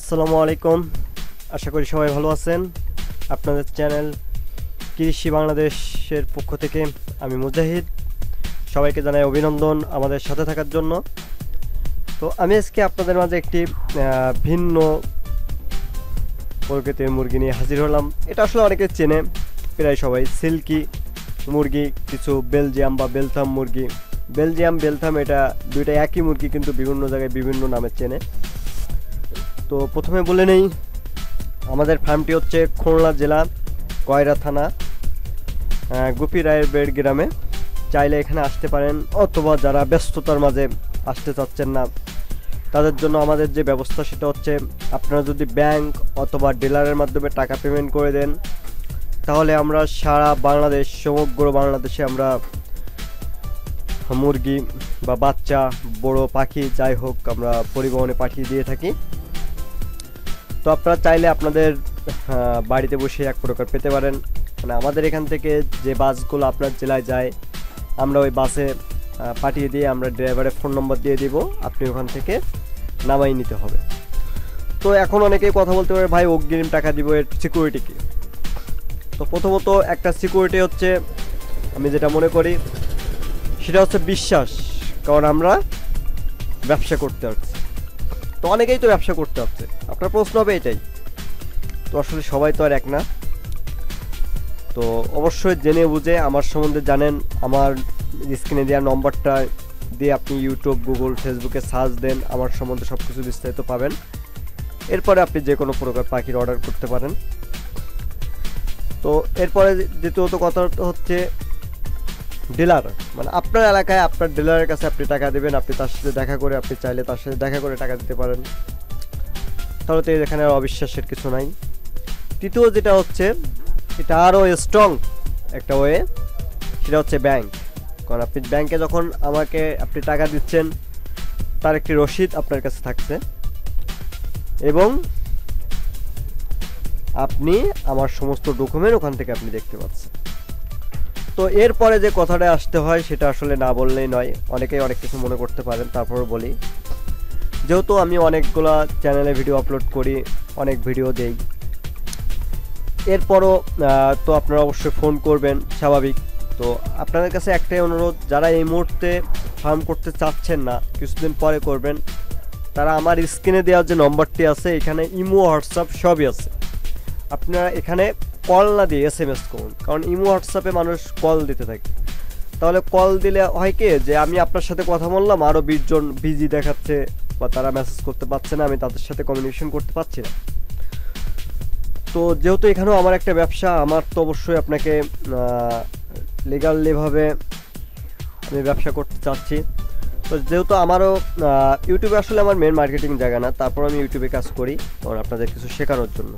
আসসালামু আলাইকুম। আশা করি সবাই ভালো আছেন। আপনাদের চ্যানেল কৃষি বাংলাদেশের পক্ষ থেকে আমি মুজাহিদ। সবাইকে জানাই অভিনন্দন আমাদের সাথে থাকার জন্য। তো আমি আজকে আপনাদের মাঝে একটি ভিন্ন প্রকৃতির মুরগি নিয়ে হাজির হলাম। এটা আসলে অনেকে চেনে, প্রায় সবাই। সিল্কি মুরগি, কিছু বেলজিয়াম বা বেলথাম মুরগি। বেলজিয়াম, বেলথাম, এটা দুইটা একই মুরগি, কিন্তু বিভিন্ন জায়গায় বিভিন্ন নামে চেনে। তো প্রথমে বলে নেই, আমাদের ফার্মটি হচ্ছে খুলনা জেলা কয়রা থানা গুপি রায়ের বেড় গ্রামে। চাইলে এখানে আসতে পারেন অথবা যারা ব্যস্ততার মাঝে আসতে চাচ্ছেন না, তাদের জন্য আমাদের যে ব্যবস্থা সেটা হচ্ছে আপনারা যদি ব্যাংক অথবা ডিলারের মাধ্যমে টাকা পেমেন্ট করে দেন, তাহলে আমরা সারা বাংলাদেশ, সমগ্র বাংলাদেশে আমরা মুরগি বা বাচ্চা, বড় পাখি, যাই হোক আমরা পরিবহনে পাঠিয়ে দিয়ে থাকি। তো আপনারা চাইলে আপনাদের বাড়িতে বসে এক প্রকার পেতে পারেন। মানে আমাদের এখান থেকে যে বাসগুলো আপনার জেলায় যায়, আমরা ওই বাসে পাঠিয়ে দিয়ে আমরা ড্রাইভারের ফোন নম্বর দিয়ে দিব, আপনি ওখান থেকে নামাই নিতে হবে। তো এখন অনেকেই কথা বলতে পারে, ভাই, অগ্রিম টাকা দিব এর সিকিউরিটি কি? তো প্রথমত একটা সিকিউরিটি হচ্ছে, আমি যেটা মনে করি, সেটা হচ্ছে বিশ্বাস। কারণ আমরা ব্যবসা করতে তো অনেকেই তো ব্যবসা করতে পারছে আপনার প্রশ্ন হবে এটাই। তো আসলে সবাই তো আর এক না। তো অবশ্যই জেনে বুঝে আমার সম্বন্ধে জানেন, আমার স্ক্রিনে দেওয়া নম্বরটা দিয়ে আপনি ইউটিউব গুগল ফেসবুকে সার্চ দেন, আমার সম্বন্ধে সব কিছু বিস্তারিত পাবেন। এরপরে আপনি যে কোনো প্রকার পাখির অর্ডার করতে পারেন। তো এরপরে দ্বিতীয়ত কথা হচ্ছে ডিলার মানে আপনার এলাকায় আপনার ডিলারের কাছে আপনি টাকা দেবেন, আপনি তার সাথে দেখা করে আপনি চাইলে তার সাথে দেখা করে টাকা দিতে পারেন। তাহলে তো এখানে আর অবিশ্বাসের কিছু নাই। তৃতীয় যেটা হচ্ছে, এটা আরও স্ট্রং একটা ওয়ে সেটা হচ্ছে ব্যাংক কারণ আপনি ব্যাংকে যখন আমাকে আপনি টাকা দিচ্ছেন, তার একটি রসিদ আপনার কাছে থাকছে। এবং আপনি আমার সমস্ত ডকুমেন্ট ওখান থেকে আপনি দেখতে পাচ্ছেন। তো এরপরে যে কথাটা আসতে হয়, সেটা আসলে না বললেই নয়। অনেকেই অনেক কিছু মনে করতে পারেন তারপর বলি। যেহেতু আমি অনেকগুলা চ্যানেলে ভিডিও আপলোড করি, অনেক ভিডিও দেই। এরপরও তো আপনারা অবশ্যই ফোন করবেন, স্বাভাবিক। তো আপনাদের কাছে একটাই অনুরোধ, যারা এই মুহূর্তে ফার্ম করতে চাচ্ছেন না, কিছুদিন পরে করবেন। তারা আমার স্ক্রিনে দেওয়ার যে নম্বরটি আছে, এখানে ইমো, হোয়াটসঅ্যাপ সবই আছে। আপনারা এখানে কল না দিয়ে এস এম এস করুন। কারণ ইমো হোয়াটসঅ্যাপে মানুষ কল দিতে থাকে। তাহলে কল দিলে হয় কি? যে আমি আপনার সাথে কথা বললাম আরও বিশজন বিজি দেখাচ্ছে বা তারা মেসেজ করতে পারছে না, আমি তাদের সাথে কমিউনিকেশন করতে পারছি না। তো যেহেতু এখানেও আমার একটা ব্যবসা, আমার তো অবশ্যই আপনাকে লিগালিভাবে আমি ব্যবসা করতে চাচ্ছি। তো যেহেতু আমারও ইউটিউবে আসলে আমার মেন মার্কেটিং জায়গা না, তারপর আমি ইউটিউবে কাজ করি আপনাদের কিছু শেখানোর জন্য।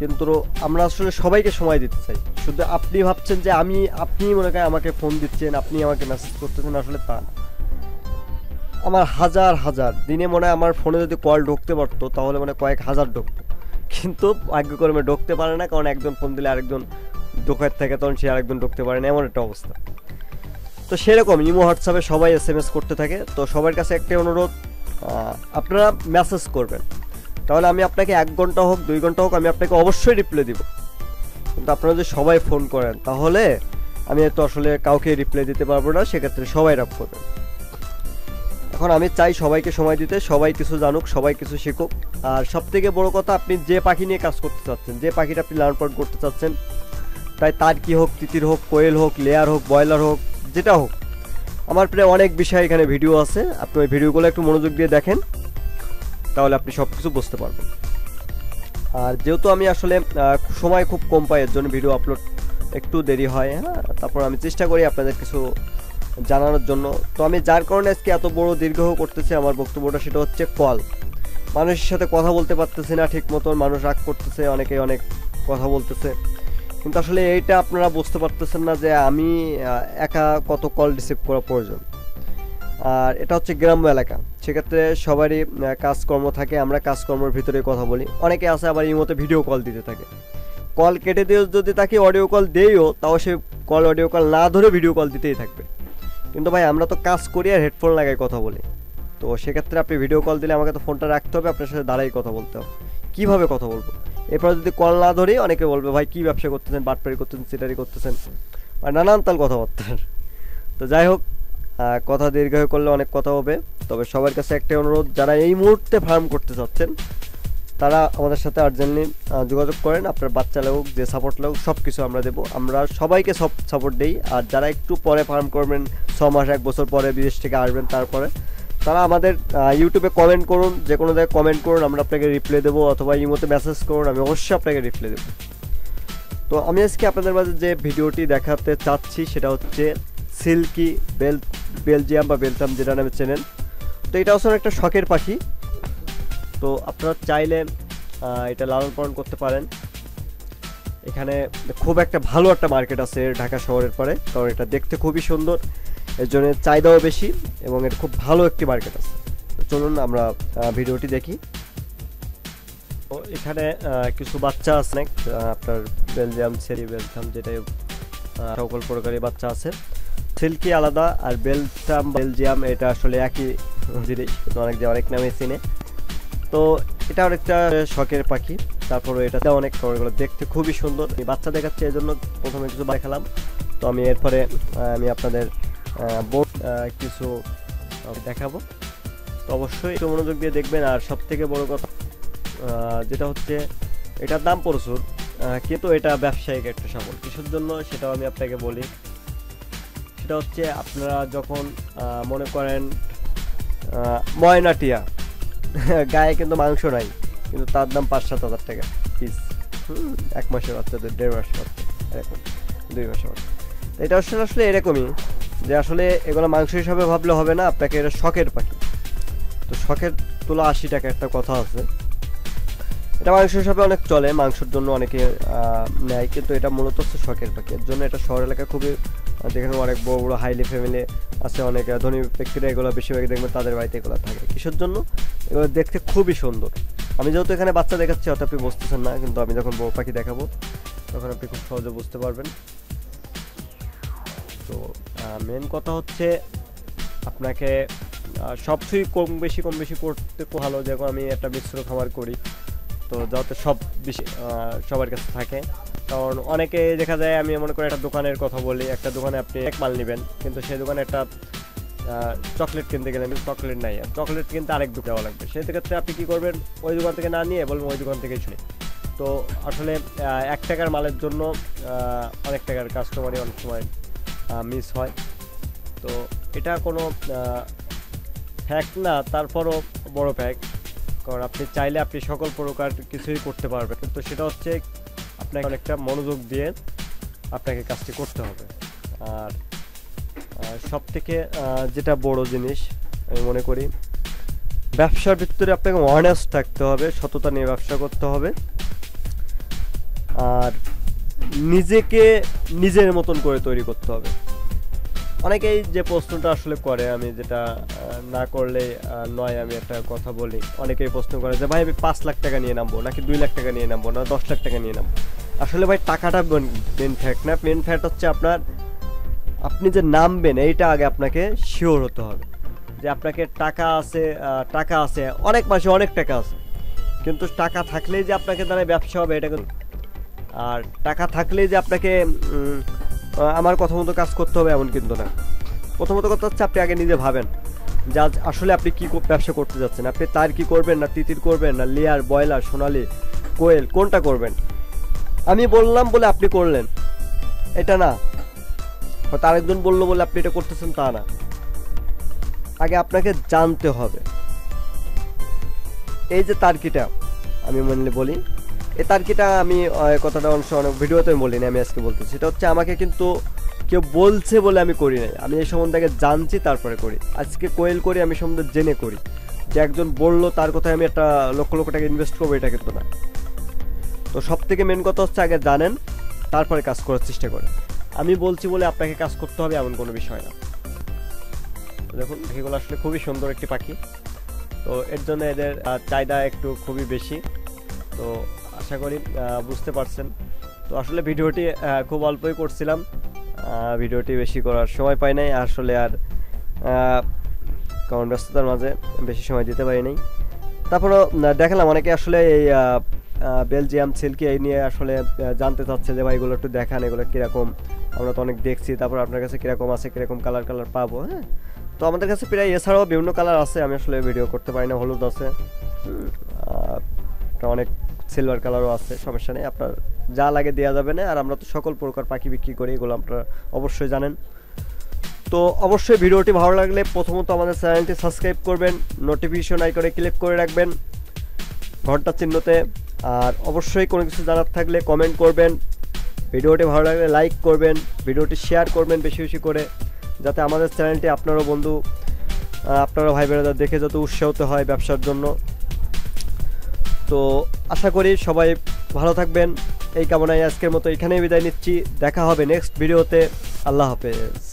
কিন্তু আমরা আসলে সবাইকে সময় দিতে চাই। শুধু আপনি ভাবছেন যে আমি, আপনি মনে করেন আমাকে ফোন দিচ্ছেন, আপনি আমাকে মেসেজ করতেছেন, আসলে তা না। আমার হাজার হাজার, দিনে মনে হয় আমার ফোনে যদি কল ঢুকতে পারতো, তাহলে মানে কয়েক হাজার ঢুকতো। কিন্তু ভাগ্যক্রমে ঢুকতে পারে না, কারণ একজন ফোন দিলে আরেকজন ঢোকার থাকে তখন সে আরেকজন ঢুকতে পারে না, এমন একটা অবস্থা। তো সেরকম, ইমো, হোয়াটসঅ্যাপে সবাই এস করতে থাকে। তো সবার কাছে একটাই অনুরোধ আপনারা মেসেজ করবেন। তাহলে আমি আপনাকে এক ঘণ্টা হোক, দুই ঘণ্টা হোক, আমি আপনাকে অবশ্যই রিপ্লাই দিব। কিন্তু আপনারা যদি সবাই ফোন করেন, তাহলে আমি তো আসলে কাউকে রিপ্লাই দিতে পারব না, সেক্ষেত্রে সবাই রাপ করবেন এখন আমি চাই সবাইকে সময় দিতে, সবাই কিছু জানুক, সবাই কিছু শিখুক। আর সব থেকে বড় কথা, আপনি যে পাখি নিয়ে কাজ করতে চাচ্ছেন, যে পাখিটা আপনি লালন পালন করতে চাচ্ছেন, তাই তার কি হোক, তিতির হোক, কোয়েল হোক লেয়ার হোক ব্রয়লার হোক, যেটা হোক। আমার প্রায় অনেক বিষয় এখানে ভিডিও আছে। আপনি ওই ভিডিওগুলো একটু মনোযোগ দিয়ে দেখেন। তাহলে আপনি সব কিছু বুঝতে পারবেন। আর যেহেতু আমি আসলে সময় খুব কম পাই, এর জন্য ভিডিও আপলোড একটু দেরি হয় হ্যাঁ? তারপর আমি চেষ্টা করি আপনাদের কিছু জানানোর জন্য। তো আমি যার কারণে আজকে এত বড় দীর্ঘ করতেছি আমার বক্তব্যটা, সেটা হচ্ছে কল মানুষের সাথে কথা বলতে পারতেছি না ঠিক মতন, মানুষ রাগ করতেছে, অনেকে অনেক কথা বলতেছে। কিন্তু আসলে এইটা আপনারা বুঝতে পারতেছেন না যে আমি একা কত কল রিসিভ করা প্রয়োজন। আর এটা হচ্ছে গ্রাম্য এলাকা। সেক্ষেত্রে সবারই কাজকর্ম থাকে, আমরা কাজকর্মের ভিতরে কথা বলি। অনেকে আছে আবার এই মতো ভিডিও কল দিতে থাকে। কল কেটে দিয়ে যদি তাকে অডিও কল দেইও, তাও সে কল অডিও কল না ধরে ভিডিও কল দিতেই থাকবে। কিন্তু ভাই, আমরা তো কাজ করি আর হেডফোন লাগাই কথা বলি। তো সেক্ষেত্রে আপনি ভিডিও কল দিলে আমাকে তো ফোনটা রাখতে হবে, আপনার সাথে দাঁড়াই কথা বলতে হবে। কীভাবে কথা বলব? এরপর যদি কল না ধরি, অনেকে বলবে, ভাই, কী ব্যবসা করতেছেন? বাটপারি করতেছেন, সিটারি করতেছেন? বা নানান তাল কথাবার্তার তো যাই হোক কথা দীর্ঘায়ু করলে অনেক কথা হবে। তবে সবার কাছে একটাই অনুরোধ, যারা এই মুহূর্তে ফার্ম করতে চাচ্ছেন, তারা আমাদের সাথে আর্জেন্টলি যোগাযোগ করেন। আপনার বাচ্চা লাগুক, যে সাপোর্ট লাগুক সব কিছু আমরা দেবো। আমরা সবাইকে সব সাপোর্ট দিই। আর যারা একটু পরে ফার্ম করবেন, ছ মাস, এক বছর পরে বিদেশ থেকে আসবেন তারপরে, তারা আমাদের ইউটিউবে কমেন্ট করুন, যে কোনো জায়গায় কমেন্ট করুন, আমরা আপনাকে রিপ্লাই দেবো, অথবা ইমোতে মেসেজ করুন, আমি অবশ্যই আপনাকে রিপ্লাই দেবো। তো আমি আজকে আপনাদের মাঝে যে ভিডিওটি দেখাতে চাচ্ছি, সেটা হচ্ছে সিল্কি বেল, বেলজিয়াম বা বেলটাম যেটা নামে চেনেন। তো এটা আসলে একটা শখের পাখি। তো আপনারা চাইলে এটা লালন পালন করতে পারেন। এখানে খুব একটা ভালো একটা মার্কেট আছে ঢাকা শহরের পরে, কারণ এটা দেখতে খুবই সুন্দর। এর জন্য চাহিদাও বেশি এবং এর খুব ভালো একটি মার্কেট আছে। চলুন আমরা ভিডিওটি দেখি। তো এখানে কিছু বাচ্চা আছে আপনার বেলজিয়াম, সেরি বেলজিয়াম যেটাই সকল প্রকারের বাচ্চা আছে। সিল্কি আলাদা আর বেলটাম, বেলজিয়াম, এটা আসলে একই জিনিস, অনেক যে অনেক নামে চিনে। তো এটা অনেকটা শখের পাখি, তারপরে এটাতে অনেক এগুলো দেখতে খুবই সুন্দর। বাচ্চা দেখাচ্ছে এই জন্য প্রথমে কিছু দেখালাম। তো আমি এরপরে আমি আপনাদের বোর্ড কিছু দেখাবো। তো অবশ্যই একটু মনোযোগ দিয়ে দেখবেন। আর সব থেকে বড় কথা যেটা হচ্ছে, এটার দাম প্রচুর কিন্তু এটা ব্যবসায়িক একটা সফল কিসের জন্য সেটাও আমি আপনাকে বলি। সেটা হচ্ছে আপনারা যখন মনে করেন ময়নাটিয়া, গায়ে কিন্তু মাংস নাই, কিন্তু তার দাম পাঁচ সাত হাজার টাকা পিস এক মাসের বাচ্চা, দেড় মাসের বাচ্চা, এরকম, দুই মাসের বাচ্চা। এটা আসলে আসলে এরকমই, যে আসলে এগুলো মাংস হিসাবে ভাবলে হবে না, আপনাকে এটা শখের পাখি। তো শখের তোলা আশি টাকা একটা কথা আছে। এটা মাংস হিসাবে অনেক চলে, মাংসের জন্য অনেকে নেয়, কিন্তু এটা মূলত হচ্ছে শখের পাখি। এর জন্য এটা শহর এলাকায় খুবই যেখানে অনেক বড় বড় হাইলি ফ্যামিলি আছে, অনেক ধনী ব্যক্তিরা এগুলো বেশিরভাগ দেখবেন তাদের বাড়িতে এগুলো থাকে। কিসের জন্য? এগুলো দেখতে খুবই সুন্দর। আমি যেহেতু এখানে বাচ্চা দেখাচ্ছি, হয়তো আপনি বুঝতেছেন না, কিন্তু আমি যখন বউ পাখি দেখাবো, তখন আপনি খুব সহজে বুঝতে পারবেন। তো মেন কথা হচ্ছে আপনাকে সবকিছুই কম বেশি কম বেশি করতে ভালো যেমন আমি একটা মিশ্র খাবার করি। তো যাতে সব বেশি সবার কাছে থাকে। কারণ অনেকে দেখা যায়, আমি মনে করি একটা দোকানের কথা বলি, একটা দোকানে আপনি এক মাল নেবেন, কিন্তু সেই দোকানে একটা চকলেট কিনতে গেলে চকলেট নাই, আর চকলেট কিনতে আরেক দোকান দেওয়া লাগবে। সেই ক্ষেত্রে আপনি কী করবেন, ওই দোকান থেকে না নিয়ে বলবেন ওই দোকান থেকে শুনি তো আসলে এক টাকার মালের জন্য অনেক টাকার কাস্টমারই অনেক সময় মিস হয়। তো এটা কোনো ফ্যাক না, তারপরও বড় ফ্যাক কারণ আপনি চাইলে আপনি সকল প্রকার কিছুই করতে পারবেন। কিন্তু সেটা হচ্ছে আপনাকে অনেকটা মনোযোগ দিয়ে আপনাকে কাজটি করতে হবে। আর সব থেকে যেটা বড় জিনিস, আমি মনে করি, ব্যবসার ভিতরে আপনাকে অনেস্ট থাকতে হবে, সততা নিয়ে ব্যবসা করতে হবে। আর, নিজেকে নিজের মতন করে তৈরি করতে হবে। অনেকেই যে প্রশ্নটা আসলে করে, আমি যেটা না করলে নয় আমি একটা কথা বলি। অনেকেই প্রশ্ন করে যে, ভাই, আমি পাঁচ লাখ টাকা নিয়ে নামবো নাকি দুই লাখ টাকা নিয়ে নামবো না দশ লাখ টাকা নিয়ে নামবো? আসলে ভাই, টাকাটা মেন ফ্যাক্ট না। মেন ফ্যাক্ট হচ্ছে আপনার, আপনি যে নামবেন, এইটা আগে আপনাকে শিওর হতে হবে যে আপনাকে টাকা আছে টাকা আছে, অনেক মাসে অনেক টাকা আছে। কিন্তু টাকা থাকলেই যে আপনাকে দ্বারা ব্যবসা হবে, এটা আর টাকা থাকলেই যে আপনাকে আমার কথা মতো কাজ করতে হবে এমন কিন্তু না। প্রথমত কথা হচ্ছে, আপনি আগে নিজে ভাবেন যা আসলে আপনি কি ব্যবসা করতে যাচ্ছেন। আপনি তার কি করবেন না তিতির করবেন না লেয়ার বয়লার সোনালি, কোয়েল, কোনটা করবেন? আমি বললাম বলে আপনি করলেন। এটা না। হয়তো আরেকজন বলল বলে আপনি এটা করতেছেন, তা না। আগে আপনাকে জানতে হবে। এই যে তার্কিটা আমি মনে বলি তার্কিটা আমি কথাটা অনেক সময় ভিডিওতে আমি বলিনি, আমি আজকে বলতেছি। সেটা হচ্ছে আমাকে কিন্তু কেউ বলছে বলে আমি করি নাই। আমি এই সম্বন্ধে আগে জানছি, তারপরে করি। আজকে কোয়েল করি, আমি সম্বন্ধে জেনে করি। যে একজন বলল, তার কথায় আমি একটা লক্ষ লক্ষ টাকা ইনভেস্ট করব, এটা কিন্তু না। তো সব থেকে মেন কথা হচ্ছে আগে জানেন, তারপরে কাজ করার চেষ্টা করেন। আমি বলছি বলে আপনাকে কাজ করতে হবে এমন কোনো বিষয় না। দেখুন, পাখিগুলো আসলে খুবই সুন্দর একটি পাখি। তো এর জন্য এদের চাহিদা একটু খুবই বেশি। তো আশা করি বুঝতে পারছেন। তো আসলে ভিডিওটি খুব অল্পই করছিলাম। ভিডিওটি বেশি করার সময় পাই নাই। আসলে আর কারণ ব্যস্ততার মাঝে বেশি সময় দিতে পারি নাই। তারপরও দেখালাম অনেকে আসলে এই বেলজিয়াম সিল্কি এই নিয়ে আসলে জানতে চাচ্ছে যে, ভাই, এগুলো একটু দেখান, এগুলো কীরকম? আমরা তো অনেক দেখছি। তারপর আপনার কাছে কীরকম আছে, কীরকম কালার কালার পাবো? হ্যাঁ? তো আমাদের কাছে প্রায় এছাড়াও বিভিন্ন কালার আছে। আমি আসলে ভিডিও করতে পারি না হলুদ আছে। অনেক সিলভার কালারও আছে সমস্যা নেই আপনার যা লাগে দেওয়া যাবে না আর আমরা তো সকল প্রকার পাখি বিক্রি করি এগুলো আপনারা অবশ্যই জানেন। তো অবশ্যই ভিডিওটি ভালো লাগলে প্রথমত আমাদের চ্যানেলটি সাবস্ক্রাইব করবেন নোটিফিকেশন আইকনে ক্লিক করে রাখবেন ঘণ্টা চিহ্নতে আর অবশ্যই কোনো কিছু জানার থাকলে কমেন্ট করবেন। ভিডিওটি ভালো লাগলে লাইক করবেন ভিডিওটি শেয়ার করবেন বেশি বেশি করে যাতে আমাদের চ্যানেলটি আপনারও বন্ধু আহ, আপনারও ভাই বোনেরা দেখে যত উৎসাহিত হয় ব্যবসার জন্য। তো আশা করি সবাই ভালো থাকবেন। এই কামনায় আজকের মতো এখানেই বিদায় নিচ্ছি। দেখা হবে নেক্সট ভিডিওতে আল্লাহ হাফেজ।